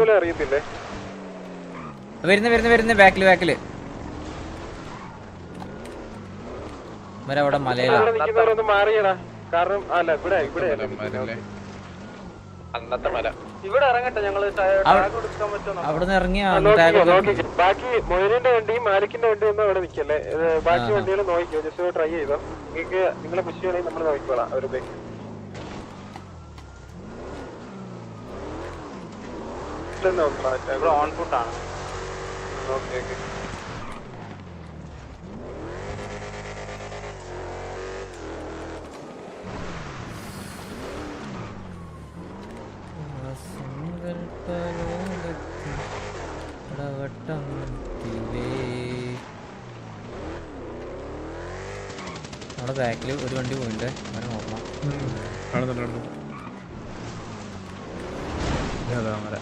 പോലും അറിയത്തില്ലേ? വരുന്ന വരുന്ന വരുന്ന. ബാക്കിൽ ബാക്കിൽ. ഇവരവിടെ മലയിലാണ് അവിടെ നിൽക്കുന്നവരൊന്ന് മാറിയടാ. കാരണം അല്ല ഇവിടെ ഇവിടെ അന്നത്തെ മല. ഇവിടെ ഇറങ്ങട്ടെ ഞങ്ങൾ അവ- കൊടുക്കാൻ പറ്റുമോ അവിടുന്ന് ഇറങ്ങി ബാക്കി മൊയിലിന്റെ വണ്ടിയും മാലിക്കിന്റെ വണ്ടിയും ഒന്നും അവിടെ നിക്കല്ലേ? ബാക്കി വണ്ടികൾ നോക്കിക്കോ. ജസ്റ്റ് ട്രൈ ചെയ്തോ. നിങ്ങൾക്ക് നിങ്ങളെ പുഷ് ചെയ്യണമെങ്കിൽ നമ്മൾ നോക്കിക്കോളാം. അവരുടെ ഇവിടെ ഓൺ ഫുഡ് ആണ്. ഓക്കെ ഓക്കെ നമ്മുടെ ബാക്കിൽ ഒരു വണ്ടി പോയിട്ടുണ്ട്. അവനെ നോക്കണം. നടന്നു കാണുന്നുണ്ട്. അതാ വണ്ടിയിലുള്ളവരെ ഈ വണ്ടിയിലുള്ളവരെ തിരിച്ച് കയറി, ഈ വണ്ടിയിലുള്ളവരെ എടാ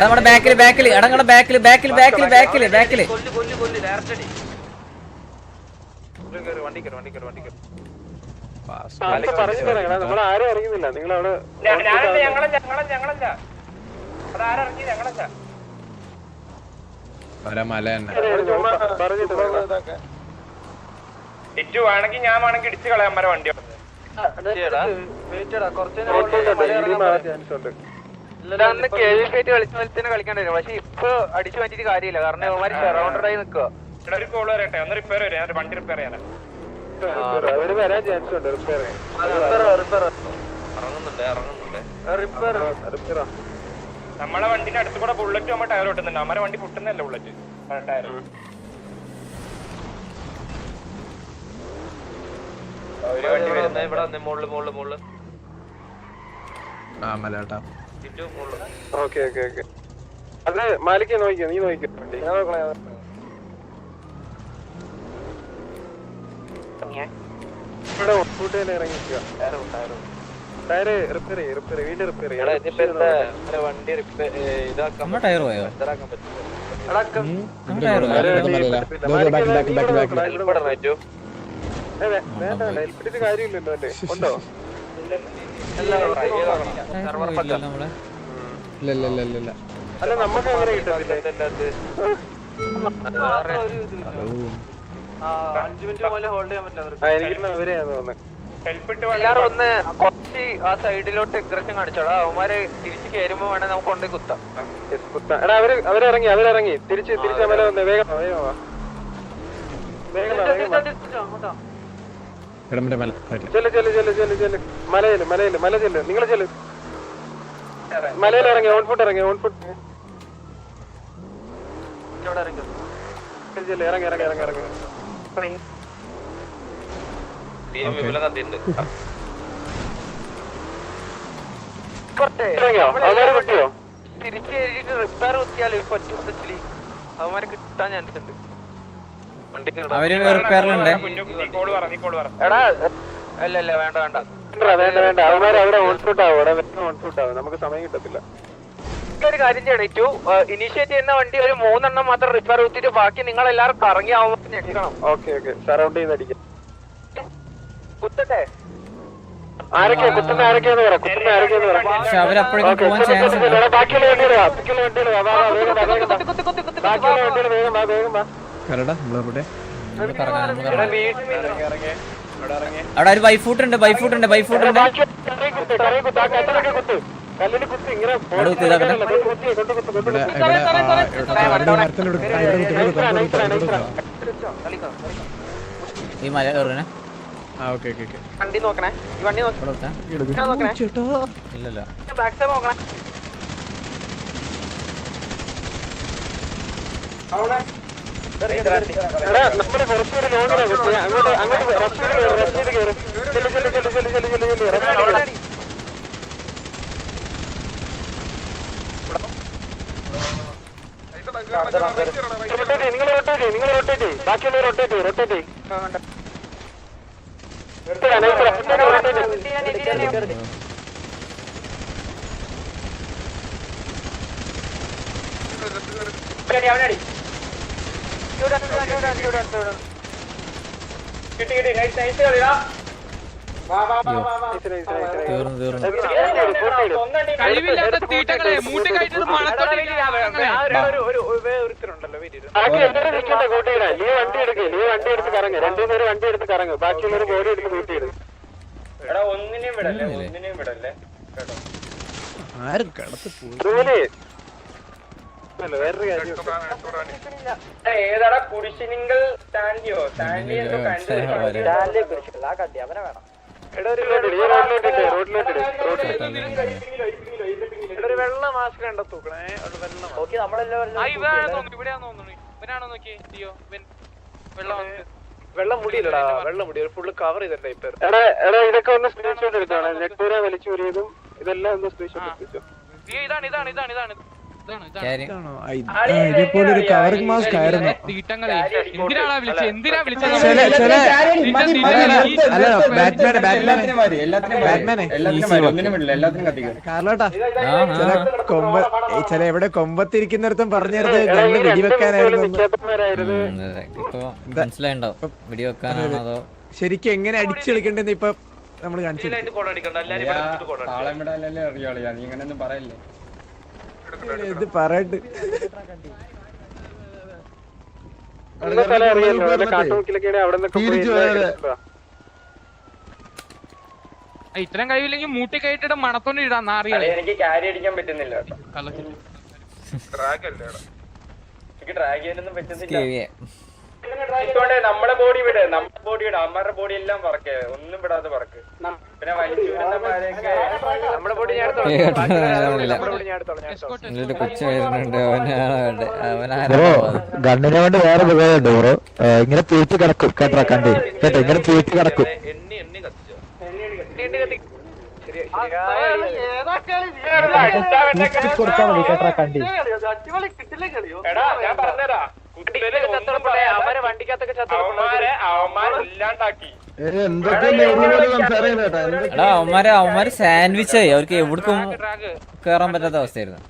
നമ്മുടെ ബാക്കിൽ ബാക്കിൽ എടാ ബാക്കിൽ ബാക്കിൽ ബാക്കിൽ ബാക്കിൽ ബാക്കിൽ. ഇറ്റു വേണമെങ്കിൽ ഞാൻ വേണമെങ്കിൽ ഇടിച്ചു കളയാൻ വരെ വണ്ടി പക്ഷെ ഇപ്പൊ അടിച്ചു മാറ്റിട്ട് കാര്യമില്ല. കാരണം ഇവന്മാര് സറൗണ്ടഡ് ആയി നിക്കുക ഒരു കോൾ വരട്ടെ. ഒന്ന് റിപ്പയർ വരും. ഞാൻ വണ്ടി റിപ്പയർ അവർ വരാൻ ചാൻസ് ഉണ്ട്. റിപ്പയർ ഇറങ്ങുന്നുണ്ട് ഇറങ്ങുന്നുണ്ട്. റിപ്പയർ നമ്മളെ വണ്ടിന്റെ അടുത്ത് കൂടെ ബുള്ളറ്റ് നമ്മൾ ടയർ ഒട്ടുന്നുണ്ട് നമ്മുടെ വണ്ടി പൊട്ടുന്നല്ലേ ബുള്ളറ്റ് ടയർ ഒരു വണ്ടി വരുന്നത് ഇവിടെ വന്ന് മുകളിൽ മുകളിൽ ആ മല കേട്ടാ ചുറ്റും മുകളിൽ ഓക്കെ ഓക്കെ ഓക്കെ. അത് മാലിക്ക് നോക്കിയോ നീ നോക്കിയോ വണ്ടി. ഞാൻ നോക്കണേ ഇവിടെ തന്നെ ഇറങ്ങിക്കുക ടയറ് റിപ്പയർ ചെയ്യും റിപ്പയർ വീണ്ടും റിപ്പയർ ചെയ്യും. വണ്ടി ഇതാക്കാൻ നമ്മുടെ ടയർ പോയോ? ഇതാക്കാൻ പറ്റും നമ്മുടെ ടയർ വേണ്ട വേണ്ട. ഹെൽപ്പിട്ട് കാര്യമില്ലല്ലോ അല്ലേ? ഉണ്ടോ? അല്ല നമുക്ക് അങ്ങനെ കിട്ടത്തില്ലേ? എല്ലാരും ഒന്ന് കുറച്ച് ആ സൈഡിലോട്ട് എഗ്രഷൻ കാണിച്ചോടാ അവന്മാര് തിരിച്ച് കയറുമ്പോ വേണേ നമുക്ക് കൊണ്ടേ കുത്താം. കുത്താം. എടാ അവർ അവരിറങ്ങി അവരിറങ്ങി. തിരിച്ച് തിരിച്ചു അമല വന്നേ വേഗം വാ, വേഗം. വേഗം വാ, വേഗം വാ. ഇടം മറ്റേ മല right. ചെല്ല് ചെല്ല് ചെല്ല് ചെല്ല് ചെല്ല്. മലയിൽ മലയിൽ മല ചെല്ല്. നിങ്ങൾ ചെല്ല്. മലയിൽ ഇറങ്ങി ഓൺ ഫുട്ട് ഇറങ്ങി ഓൺ ഫുട്ട് ചെല്ല് ഇറങ്ങി ഇറങ്ങി ഇറങ്ങി ഇറങ്ങി. ഇറങ്ങിയോ? അവന്മാരെ കിട്ടിയോ? തിരിച്ച് റിപ്പയർ കുത്തിയാൽ പറ്റും അവന്മാരെ കിട്ടാൻ ചാൻസ് ഉണ്ട്. അവർ റിപ്പയറിലുണ്ട് അല്ല അല്ല വേണ്ട വേണ്ട. വേണ്ട വേണ്ട വേണ്ട. അവന്മാരെ അവിടെ ഓൺ ഫുട്ട് ആവും. അവിടെ ഫുട്ട് ആവും. നമുക്ക് സമയം കിട്ടത്തില്ല. ഒരു കാര്യം ചെയ്യണം ഇനിഷ്യേറ്റ് ചെയ്യുന്ന വണ്ടി ഒരു മൂന്നെണ്ണം മാത്രം റിപ്പയർ ചെയ്തിട്ട് ബാക്കി നിങ്ങൾ എല്ലാവരും കറങ്ങി ആവുമ്പോൾ എടുക്കണം ഓക്കെ ഓക്കെ സറൗണ്ട് ചെയ്ത് അടിക്കാം. കുത്തട്ടെ? ആരൊക്കെയാ? കുത്തുന്ന ആരൊക്കെയാന്ന് പറ കുത്തുന്ന ആരൊക്കെയാന്ന് പറ. ബാക്കിയുള്ള വണ്ടികൾ വാ ബാക്കിയുള്ള വണ്ടികൾ വാ വാ, വാ, വേഗം വേഗം വാ വേഗം വാ. കരടാ നമ്മളിവിടെ? അവിടെ ഒരു ബൈഫൂട്ട് ഉണ്ട് ബൈഫൂട്ട് ഉണ്ട് ബൈഫൂട്ട് ഉണ്ട്. ഈ മല കയറുന്നെ വണ്ടി നോക്കണേ. ഈ വണ്ടി നോക്കണേ. ഇല്ലല്ല. ബാക്ക് സൈഡ് നോക്കണേ. എടാ നമ്മൾ കുറച്ചുകൂടി ലോങ്ങിലാ കുത്തി അങ്ങോട്ട് അങ്ങോട്ട് ചെയ്ത് കയറ് ചെയ്ത് കയറ്. ചെല്ല് ചെല്ല് ചെല്ല് ചെല്ല് ചെല്ല് ചെല്ല് ചെല്ല്. റൊട്ടേറ്റ് നിങ്ങൾ റൊട്ടേറ്റ് നിങ്ങൾ റൊട്ടേറ്റ് ബാക്കിയുള്ളവർ റൊട്ടേറ്റ് റൊട്ടേറ്റ് റൊട്ടേറ്റ് കിട്ടി കഴിവില്ലാത്ത എല്ലാവരും നിൽക്കണ്ട കൂട്ടിയിടാ നീ വണ്ടി എടുക്ക് നീ വണ്ടി എടുത്ത് കറങ്ങ് രണ്ടു പേര് വണ്ടി എടുത്ത് കറങ്ങ് ബാക്കിയുള്ളവർ ബോഡി എടുത്ത് കൂട്ടിയിട് എടാ ഒന്നിനെയും വിടല്ലേ ഒന്നിനെയും വിടല്ലേ കേട്ടോ ആരും കടത്ത് പോയി അതുപോലെ അല്ല വേറൊരു കാര്യം എടാ, ഏതാടാ കുരിശിനിങ്കൽ സ്റ്റാൻഡിയോ? സ്റ്റാൻഡി എന്തോ കണ്ടു. വെള്ള മാസ്ക് കണ്ട തൂക്കണേ വെള്ള മുടിയില്ലടാ വെള്ളം മുടി ഫുള്ള് കവർ ചെയ്തിട്ടുണ്ടായി ഇപ്പൊ എടാ എടാ ഇതൊക്കെ ഒന്ന് സ്ക്രീൻഷോട്ട് എടുത്താണ് നെട്ടൂര വലിച്ചൂരിയതും ഇതെല്ലാം ഒന്ന് സ്ക്രീൻഷോട്ട് ഇതാണ് ഇതാണ് ഇതാണ് ഇതാണ്. ഇതേപോലെ ഒരു കവറിംഗ് മാസ്ക് ആയിരുന്നു. കാർലോട്ടാ ചില കൊമ്പ ചില എവിടെ കൊമ്പത്തിരിക്കുന്നിടത്തും പറഞ്ഞിരുന്നത് രണ്ട് വെടിവെക്കാനായിരുന്നു ശരിക്കും എങ്ങനെ അടിച്ചു കളിക്കണ്ടെന്ന് ഇപ്പൊ നമ്മൾ കാണിച്ചു ഇത് പറയട്ട്. ഇത്രയും കഴിവില്ലെങ്കിൽ മൂട്ടി കയറ്റിട്ട് മണത്തോണ്ട് ഇടാൻ അറിയാം. എനിക്ക് ക്യാരി അടിക്കാൻ പറ്റുന്നില്ല എനിക്ക് ഡ്രാഗ് ചെയ്യാനൊന്നും പറ്റുന്നില്ല. നമ്മുടെ ബോഡി വിട്. നമ്മുടെ ബോഡി വിട്. അമ്മരുടെ ബോഡി എല്ലാം പറക്ക്. ഒന്നും വിടാതെ പറക്ക്. പിന്നെ വലിച്ചു നമ്മുടെ ബോഡി ഞാൻ ഗണ്ണിനെ കൊണ്ട് വേറെ ഉപയോഗമുണ്ട് ബ്രോ? ഇങ്ങനെ തീറ്റ് കിടക്കും. കേട്ടോ കണ്ടി. കേട്ടോ ഇങ്ങനെ തീറ്റ് കിടക്കും. എണ്ണി എണ്ണി കത്തി. ശരി, ശരിയാ. കൊടുത്താൽ മതി കേട്ടോ കണ്ടി. എടാ ഞാൻ പറഞ്ഞതാ. എടാ അവന്മാര് അവന്മാര് സാൻഡ്വിച്ച് ആയി. അവർക്ക് എവിടേക്കും കേറാൻ പറ്റാത്ത അവസ്ഥയായിരുന്നു?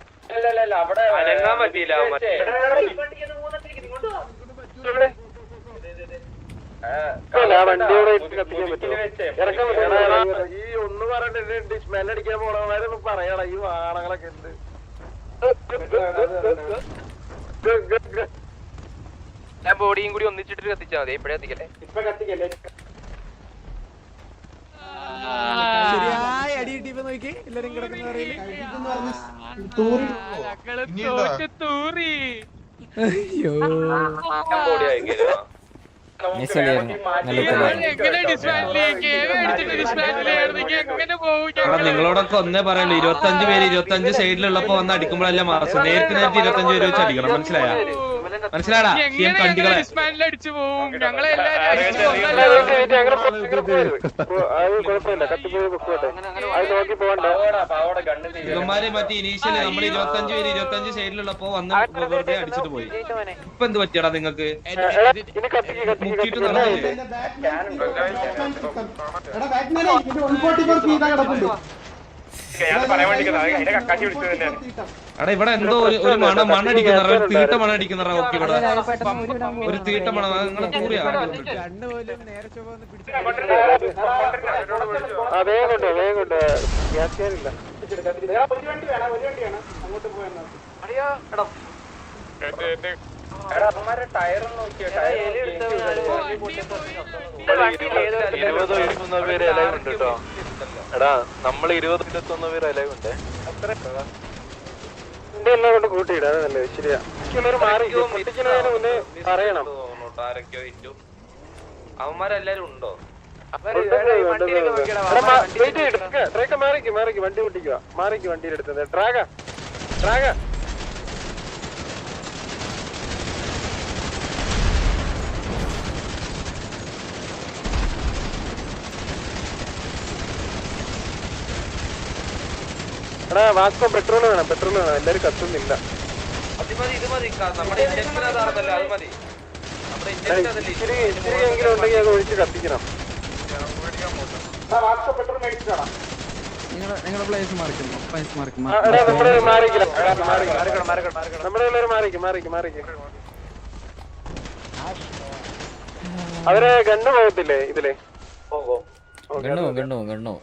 ഈ ഒന്ന് പറഞ്ഞിട്ട് സ്മെല്ലടിക്കാൻ പോണവന്മാരൊന്ന് പറയടാ ഈ വാണങ്ങളൊക്കെ ഉണ്ട്. ഞാൻ ബോഡിയും കൂടി ഒന്നിച്ചിട്ട് കത്തിച്ചാൽ മതി. ഇപ്പഴേ കത്തിക്കല്ലേ? ഇപ്പൊ ശരിയായ അടി കിട്ടിയപ്പോ നോക്കി. എല്ലാരും കിടക്കുന്ന അയ്യോ? നിങ്ങളോടൊക്കെ ഒന്നേ പറയുള്ളൂ ഇരുപത്തഞ്ച് പേര് ഇരുപത്തഞ്ച് സൈഡിലുള്ളപ്പോ വന്ന് അടിക്കുമ്പോഴല്ല മാസം നേരിട്ട് നേരിട്ട് ഇരുപത്തഞ്ച് പേര് വെച്ച് അടിക്കണം. മനസ്സിലായ? മനസ്സിലാടാ? അടിച്ചു പോകും ഞങ്ങളെ ഇവന്മാര് മറ്റേ ഇനീഷ്യലി നമ്മൾ ഇരുപത്തഞ്ച് പേര് ഇരുപത്തഞ്ച് സൈഡിലുള്ളപ്പോ വന്ന് വെറുതെ അടിച്ചിട്ട് പോയി ഇപ്പൊ എന്ത് പറ്റിയടാ നിങ്ങക്ക് മുക്കിട്ട് നടന്നില്ലേ എടാ ഇവിടെ എന്തോ ഒരു മണ മണം മണ്ണടിക്കുന്ന ഒരു തീട്ട മണടിക്കുന്ന ഓക്കെ ഇവിടെ. ഒരു തീട്ട മണ നിങ്ങളെ കൂറിയാ? രണ്ട് പോലും നേരെ ചൊവ്വ ഒന്ന് പിടിച്ചു ആ വേഗം കൊണ്ടോ വേഗം കൊണ്ടോ ഗ്യാസ് അടിയാ. എടാ. അവന്മാരെ ടയർ നോക്കിയോ? ടയർ ഇരുപതോ ഇരുപത്തൊന്നോ പേര് എല്ലാവരും ഉണ്ട് കേട്ടോ. എടാ നമ്മൾ ഇരുപത് ഇരുപത്തൊന്ന് പേര് അലൈവ് ഉണ്ട് എന്റെ എല്ലാം കൊണ്ട് കൂട്ടിയിടാ അതല്ലേ ശരിയാ. പറയണം. ആരൊക്കെയോ ഇറ്റു അവന്മാരെല്ലാരും ഉണ്ടോ? ട്രേക്ക മാറിക്ക് മാറിക്ക് വണ്ടി പൊട്ടിക്കുക മാറിക്ക് വണ്ടിയിലെടുത്തത് ട്രാഗ ട്രാഗ എടാ വാസ്കോ പെട്രോൾ വേണം പെട്രോൾ വേണം. എല്ലാരും കത്തുന്നില്ല. ഇച്ചിരി ഇച്ചിരി എങ്കിലും ഉണ്ടെങ്കിൽ അത് ഒഴിച്ച് കത്തിക്കണം. നമ്മൾ മാറിക്കില്ല. നമ്മുടെ ഉള്ളവർ മാറിക്ക് മാറിക്ക് മാറിക്ക്. അവരെ ഗണ്ണ് പോകത്തില്ലേ ഇതിലെ? ഗണ്ണു ഗണ്ണു ഗണ്ണു